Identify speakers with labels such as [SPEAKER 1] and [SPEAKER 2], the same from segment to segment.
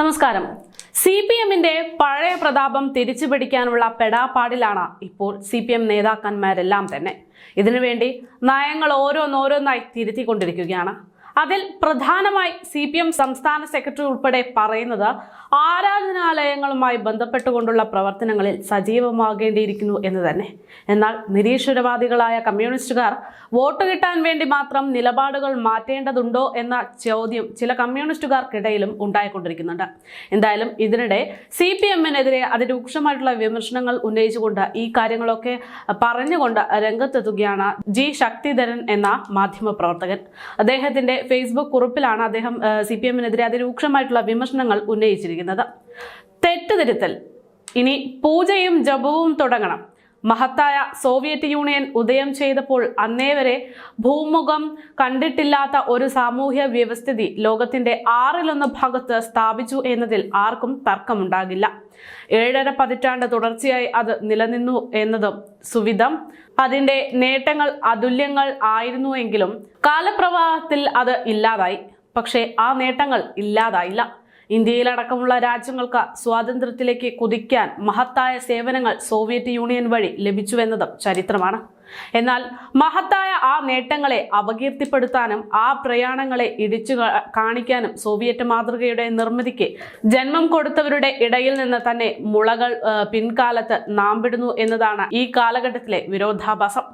[SPEAKER 1] നമസ്കാരം. C P എമ്മിന്റെ പഴയ പ്രതാപം തിരിച്ചു പിടിക്കാനുള്ള പെടാപ്പാടിലാണ് ഇപ്പോൾ സി പി എം നേതാക്കന്മാരെല്ലാം തന്നെ. ഇതിനുവേണ്ടി നയങ്ങൾ ഓരോന്നോരോന്നായി തിരുത്തിക്കൊണ്ടിരിക്കുകയാണ്. അതിൽ പ്രധാനമായി സി പി എം സംസ്ഥാന സെക്രട്ടറി ഉൾപ്പെടെ പറയുന്നത് ആരാധനാലയങ്ങളുമായി ബന്ധപ്പെട്ടുകൊണ്ടുള്ള പ്രവർത്തനങ്ങളിൽ സജീവമാകേണ്ടിയിരിക്കുന്നു എന്ന് തന്നെ. എന്നാൽ നിരീശ്വരവാദികളായ കമ്മ്യൂണിസ്റ്റുകാർ വോട്ട് കിട്ടാൻ വേണ്ടി മാത്രം നിലപാടുകൾ മാറ്റേണ്ടതുണ്ടോ എന്ന ചോദ്യം ചില കമ്മ്യൂണിസ്റ്റുകാർക്കിടയിലും ഉണ്ടായിക്കൊണ്ടിരിക്കുന്നുണ്ട്. എന്തായാലും ഇതിനിടെ സി പി എമ്മിനെതിരെ അതിരൂക്ഷമായിട്ടുള്ള വിമർശനങ്ങൾ ഉന്നയിച്ചുകൊണ്ട് ഈ കാര്യങ്ങളൊക്കെ പറഞ്ഞുകൊണ്ട് രംഗത്തെത്തുകയാണ് ജി ശക്തിധരൻ എന്ന മാധ്യമപ്രവർത്തകൻ. അദ്ദേഹത്തിന്റെ ഫേസ്ബുക്ക് കുറിപ്പിലാണ് അദ്ദേഹം സി പി എമ്മിനെതിരെ അതിരൂക്ഷമായിട്ടുള്ള വിമർശനങ്ങൾ ഉന്നയിച്ചിരിക്കുന്നത്. തെറ്റുതിരുത്തൽ ഇനി പൂജയും ജപവും തുടങ്ങണം. മഹത്തായ സോവിയറ്റ് യൂണിയൻ ഉദയം ചെയ്തപ്പോൾ അന്നേവരെ ഭൂമുഖം കണ്ടിട്ടില്ലാത്ത ഒരു സാമൂഹ്യ വ്യവസ്ഥിതി ലോകത്തിന്റെ ആറിലൊന്ന് ഭാഗത്ത് സ്ഥാപിച്ചു എന്നതിൽ ആർക്കും തർക്കമുണ്ടാകില്ല. ഏഴര പതിറ്റാണ്ട് തുടർച്ചയായി അത് നിലനിന്നു എന്നതും സുവിധം. അതിന്റെ നേട്ടങ്ങൾ അതുല്യങ്ങൾ ആയിരുന്നുവെങ്കിലും കാലപ്രവാഹത്തിൽ അത് ഇല്ലാതായി. പക്ഷേ ആ നേട്ടങ്ങൾ ഇല്ലാതായില്ല. ഇന്ത്യയിലടക്കമുള്ള രാജ്യങ്ങൾക്ക് സ്വാതന്ത്ര്യത്തിലേക്ക് കുതിക്കാൻ മഹത്തായ സേവനങ്ങൾ സോവിയറ്റ് യൂണിയൻ വഴി ലഭിച്ചുവെന്നതും ചരിത്രമാണ്. എന്നാൽ മഹത്തായ ആ നേട്ടങ്ങളെ അപകീർത്തിപ്പെടുത്താനും ആ പ്രയാണങ്ങളെ ഇടിച്ചു കാണിക്കാനും സോവിയറ്റ് മാതൃകയുടെ നിർമ്മിതിക്ക് ജന്മം കൊടുത്തവരുടെ ഇടയിൽ നിന്ന് തന്നെ മുളകൾ പിൻകാലത്ത് നാമ്പിടുന്നു എന്നതാണ് ഈ കാലഘട്ടത്തിലെ വിരോധാഭാസം.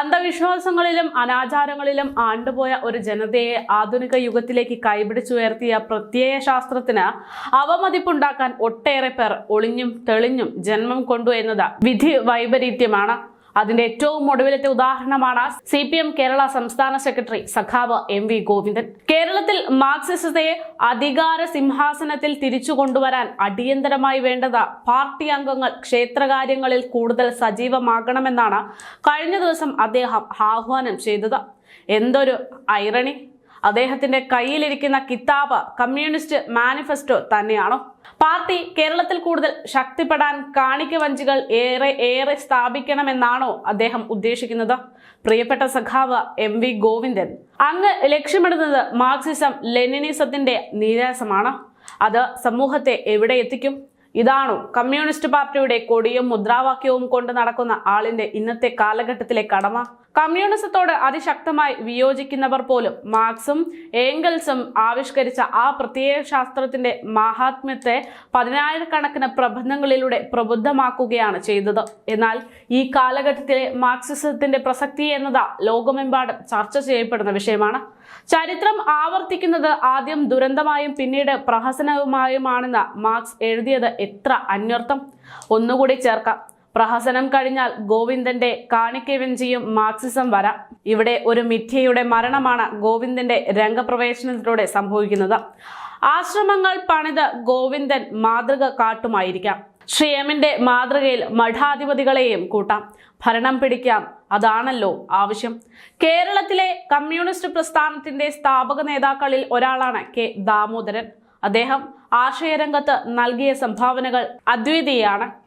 [SPEAKER 1] അന്ധവിശ്വാസങ്ങളിലും അനാചാരങ്ങളിലും ആണ്ടുപോയ ഒരു ജനതയെ ആധുനിക യുഗത്തിലേക്ക് കൈപിടിച്ചുയർത്തിയ പ്രത്യയ ശാസ്ത്രത്തിന് അവമതിപ്പുണ്ടാക്കാൻ ഒട്ടേറെ പേർ ഒളിഞ്ഞും തെളിഞ്ഞും ജന്മം കൊണ്ടു എന്നത് വിധി വൈപരീത്യമാണ്. അതിന്റെ ഏറ്റവും ഒടുവിലത്തെ ഉദാഹരണമാണ് സി പി എം കേരള സംസ്ഥാന സെക്രട്ടറി സഖാവ് എം വി ഗോവിന്ദൻ. കേരളത്തിൽ മാർക്സിസത്തെ അധികാര സിംഹാസനത്തിൽ തിരിച്ചു കൊണ്ടുവരാൻ അടിയന്തരമായി വേണ്ടത് പാർട്ടി അംഗങ്ങൾ ക്ഷേത്രകാര്യങ്ങളിൽ കൂടുതൽ സജീവമാകണമെന്നാണ് കഴിഞ്ഞ ദിവസം അദ്ദേഹം ആഹ്വാനം ചെയ്തത്. എന്തൊരു ഐറണി അദ്ദേഹത്തിന്റെ കയ്യിലിരിക്കുന്ന കിതാബ് കമ്മ്യൂണിസ്റ്റ് മാനിഫെസ്റ്റോ തന്നെയാണോ? പാർട്ടി കേരളത്തിൽ കൂടുതൽ ശക്തിപ്പെടാൻ കാണിക്ക വഞ്ചികൾ ഏറെ ഏറെ സ്ഥാപിക്കണമെന്നാണോ അദ്ദേഹം ഉദ്ദേശിക്കുന്നത്? പ്രിയപ്പെട്ട സഖാവ് എം വി ഗോവിന്ദൻ അങ്ങ് ലക്ഷ്യമിടുന്നത് മാർക്സിസം ലെനിനിസത്തിന്റെ നിരാസമാണ് അത് സമൂഹത്തെ എവിടെ എത്തിക്കും? ഇതാണോ. കമ്മ്യൂണിസ്റ്റ് പാർട്ടിയുടെ കൊടിയും മുദ്രാവാക്യവും കൊണ്ട് നടക്കുന്ന ആളിന്റെ ഇന്നത്തെ കാലഘട്ടത്തിലെ കടമ. കമ്മ്യൂണിസത്തോട് അതിശക്തമായി വിയോജിക്കുന്നവർ പോലും മാർക്സും ഏംഗൽസും ആവിഷ്കരിച്ച ആ പ്രത്യേക ശാസ്ത്രത്തിന്റെ മഹാത്മ്യത്തെ പതിനായിരക്കണക്കിന് പ്രബന്ധങ്ങളിലൂടെ പ്രബുദ്ധമാക്കുകയാണ് ചെയ്തത്. എന്നാൽ ഈ കാലഘട്ടത്തിലെ മാർക്സിസത്തിന്റെ പ്രസക്തി എന്നത് ലോകമെമ്പാടും ചർച്ച ചെയ്യപ്പെടുന്ന വിഷയമാണ്. ചരിത്രം ആവർത്തിക്കുന്നത് ആദ്യം ദുരന്തമായും പിന്നീട് പ്രഹസനവുമായുമാണെന്ന് മാർക്സ് എഴുതിയത് എത്ര അന്വർത്ഥം. ഒന്നുകൂടി ചേർക്കാം. പ്രഹസനം കഴിഞ്ഞാൽ ഗോവിന്ദന്റെ കാണിക്കവെഞ്ചിയും മാർക്സിസം വരാം. ഇവിടെ ഒരു മിഥ്യയുടെ മരണമാണ് ഗോവിന്ദന്റെ രംഗപ്രവേശനത്തിലൂടെ സംഭവിക്കുന്നത്. ആശ്രമങ്ങൾ പണിത് ഗോവിന്ദൻ മാതൃക കാട്ടുമായിരിക്കാം. ശ്രീയമിന്റെ മാതൃകയിൽ മഠാധിപതികളെയും കൂട്ടാം. ഭരണം പിടിക്കാം അതാണല്ലോ ആവശ്യം. കേരളത്തിലെ കമ്മ്യൂണിസ്റ്റ് പ്രസ്ഥാനത്തിന്റെ സ്ഥാപക നേതാക്കളിൽ ഒരാളാണ് കെ ദാമോദരൻ. അദ്ദേഹം ആശയരംഗത്ത് നൽകിയ സംഭാവനകൾ അദ്വിതീയാണ്.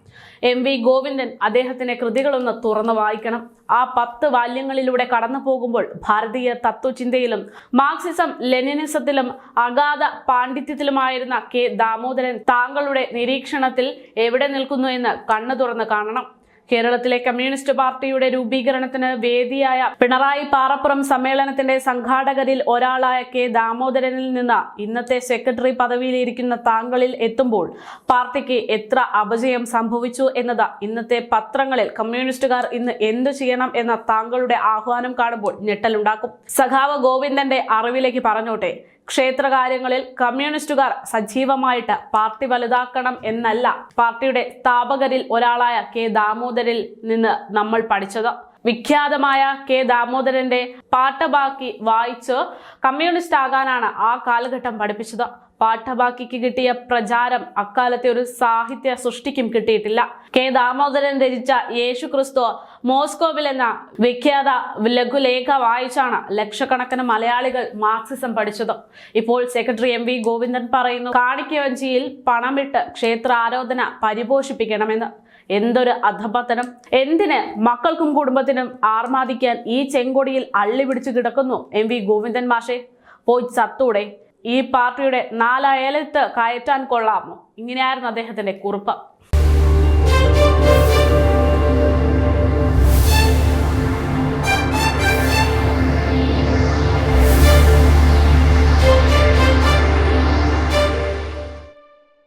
[SPEAKER 1] എം വി ഗോവിന്ദൻ അദ്ദേഹത്തിന്റെ കൃതികളൊന്ന് തുറന്നു വായിക്കണം. ആ പത്ത് വാല്യങ്ങളിലൂടെ കടന്നു പോകുമ്പോൾ ഭാരതീയ തത്വചിന്തയിലും മാർക്സിസം ലെനിനിസത്തിലും അഗാധ പാണ്ഡിത്യത്തിലുമായിരുന്ന കെ ദാമോദരൻ താങ്കളുടെ നിരീക്ഷണത്തിൽ എവിടെ നിൽക്കുന്നു എന്ന് കണ്ണു തുറന്ന് കാണണം. കേരളത്തിലെ കമ്മ്യൂണിസ്റ്റ് പാർട്ടിയുടെ രൂപീകരണത്തിന് വേദിയായ പിണറായി പാറപ്പുറം സമ്മേളനത്തിന്റെ സംഘാടകരിൽ ഒരാളായ കെ ദാമോദരനിൽ നിന്ന് ഇന്നത്തെ സെക്രട്ടറി പദവിയിലിരിക്കുന്ന താങ്കളിൽ എത്തുമ്പോൾ പാർട്ടിക്ക് എത്ര അപജയം സംഭവിച്ചു എന്നത് ഇന്നത്തെ പത്രങ്ങളിൽ കമ്മ്യൂണിസ്റ്റുകാർ ഇന്ന് എന്തു ചെയ്യണം എന്ന താങ്കളുടെ ആഹ്വാനം കാണുമ്പോൾ ഞെട്ടലുണ്ടാക്കും. സഖാവ് ഗോവിന്ദന്റെ അറിവിലേക്ക് പറഞ്ഞോട്ടെ. ക്ഷേത്രകാര്യങ്ങളിൽ കമ്മ്യൂണിസ്റ്റുകാർ സജീവമായിട്ട് പാർട്ടി വലുതാക്കണം എന്നല്ല പാർട്ടിയുടെ സ്ഥാപകരിൽ ഒരാളായ കെ ദാമോദരിൽ നിന്ന് നമ്മൾ പഠിച്ചത്. വിഖ്യാതമായ കെ ദാമോദരന്റെ പാട്ടബാക്കി വായിച്ച് കമ്മ്യൂണിസ്റ്റ് ആകാനാണ് ആ കാലഘട്ടം പഠിപ്പിച്ചത്. പാഠബാക്കിക്ക് കിട്ടിയ പ്രചാരം അക്കാലത്തെ ഒരു സാഹിത്യ സൃഷ്ടിക്കും കിട്ടിയിട്ടില്ല. കെ ദാമോദരൻ രചിച്ച യേശു ക്രിസ്തു മോസ്കോവിൽ എന്ന വിഖ്യാത ലഘുലേഖ വായിച്ചാണ് ലക്ഷക്കണക്കിന് മലയാളികൾ മാർക്സിസം പഠിച്ചത്. ഇപ്പോൾ സെക്രട്ടറി എം വി ഗോവിന്ദൻ പറയുന്നു കാണിക്കവഞ്ചിയിൽ പണമിട്ട് ക്ഷേത്ര ആരാധന പരിപോഷിപ്പിക്കണമെന്ന്. എന്തൊരു അധപതനം. എന്തിന് മക്കൾക്കും കുടുംബത്തിനും ആർമാദിക്കാൻ ഈ ചെങ്കൊടിയിൽ അള്ളി പിടിച്ചു കിടക്കുന്നു എം വി ഗോവിന്ദൻ മാഷെ? പോയി ചത്തൂടെ. ഈ പാർട്ടിയുടെ നാലയലത്ത് കയറ്റാൻ കൊള്ളാമോ? ഇങ്ങനെയായിരുന്നു അദ്ദേഹത്തിന്റെ കുറിപ്പ്.